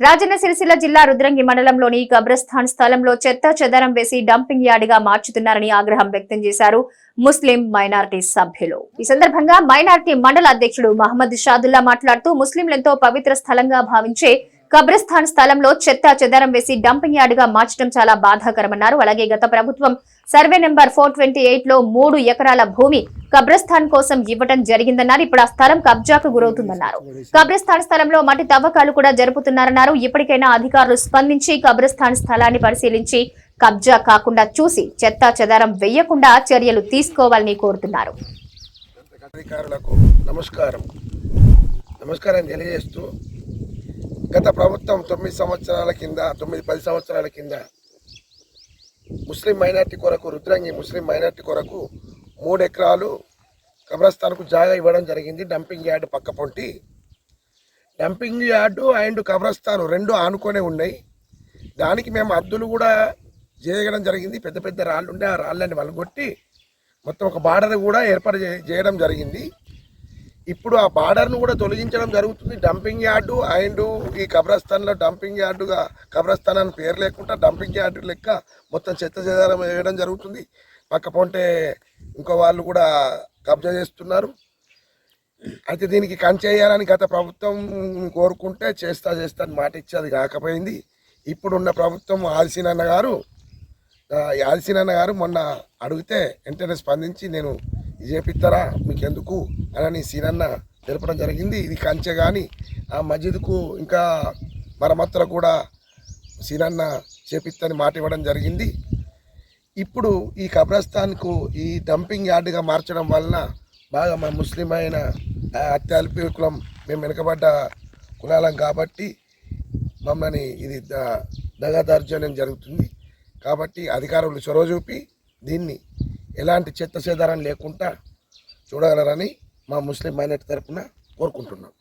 రాజన్న సిరిసిల్ల జిల్లా రుద్రంగి మండలంలోని కబ్రస్థాన్ స్థలంలో చెత్త చెదరం వేసి డంపింగ్ యార్డ్గా మార్చుతున్నారని ఆగ్రహం వ్యక్తం చేశారు ముస్లిం మైనార్టీ సభ్యులు. ఈ సందర్భంగా మైనార్టీ మండల అధ్యక్షుడు మహమ్మద్ షాదుల్లా మాట్లాడుతూ ముస్లింలెంతో పవిత్ర స్థలంగా భావించే కబ్రస్థాన్ స్థలంలో చెత్త చెదరం వేసి డంపింగ్ యార్డ్గా మార్చడం చాలా బాధాకరమన్నారు. అలాగే గత ప్రభుత్వం సర్వే నెంబర్ ఫోర్ ట్వంటీ ఎయిట్లో మూడు ఎకరాల భూమి కబ్రస్థాన్ కోసం ఇవ్వటం జరిగిందన్నారు. ఇప్పుడు ఆ స్థలం కబ్జాకు గురవుతుందన్నారు. కబ్రస్థాన్ స్థలంలో మట్టి తవ్వకాలు కూడా జరుపుతున్నారన్నారు. ఇప్పటికైనా అధికారులు స్పందించి కబ్రస్థాన్ స్థలాన్ని పరిశీలించి కబ్జా కాకుండా చూసి చెత్త చెదారం వెయ్యకుండా చర్యలు తీసుకోవాలని కోరుతున్నారు. నమస్కారం. నమస్కారం తెలియజేస్తూ గత ప్రభుత్వం తొమ్మిది సంవత్సరాల కింద తొమ్మిది పది సంవత్సరాల కింద ముస్లిం మైనార్టీ కొరకు రుద్రంగి ముస్లిం మైనార్టీ కొరకు మూడు ఎకరాలు కబ్రస్థాన్కు జాగా ఇవ్వడం జరిగింది. డంపింగ్ యార్డు పక్క పొంటి. డంపింగ్ యార్డు అండ్ కబ్రస్థాన్ రెండు ఆనుకొనే ఉన్నాయి. దానికి మేము అద్దులు కూడా చేయడం జరిగింది. పెద్ద పెద్ద రాళ్ళు ఉండే ఆ రాళ్ళని వలగొట్టి మొత్తం ఒక బార్డర్ కూడా ఏర్పాటు చేయడం జరిగింది. ఇప్పుడు ఆ బార్డర్ను కూడా తొలగించడం జరుగుతుంది. డంపింగ్ యార్డు అండ్ ఈ కబ్రస్థాన్లో డంపింగ్ యార్డుగా కబ్రస్థాన్ అని పేరు లేకుండా డంపింగ్ యార్డు లెక్క మొత్తం చెత్త చెదారం వేయడం జరుగుతుంది. పక్క పొంటే ఇంకో వాళ్ళు కూడా కబ్జా చేస్తున్నారు. అయితే దీనికి కంచేయాలని గత ప్రభుత్వం కోరుకుంటే చేస్తా చేస్తా అని మాట ఇచ్చి అది కాకపోయింది ఇప్పుడున్న ప్రభుత్వం ఆల్సినన్న గారు ఆ, గారు మొన్న అడిగితే వెంటనే స్పందించి నేను చేపిస్తారా మీకెందుకు? అని సీనన్న తెలపడం జరిగింది. ఇది కంచె కానీ ఆ మస్జిద్కు ఇంకా మరమత్తుల కూడా సీనన్న చేపిస్తని మాట ఇవ్వడం జరిగింది. ఇప్పుడు ఈ కబ్రస్థాన్కు ఈ డంపింగ్ యార్డ్గా మార్చడం వలన బాగా మన ముస్లిం అయిన అత్యల్పి కులం మేము వెనుకబడ్డ కులాలం కాబట్టి మమ్మల్ని ఇది ద- జరుగుతుంది. కాబట్టి అధికారులు చొరవ చూపి దీన్ని ఎలాంటి చెత్త లేకుండా చూడగలరని మా ముస్లిం మైనార్టీ తరఫున కోరుకుంటున్నాం.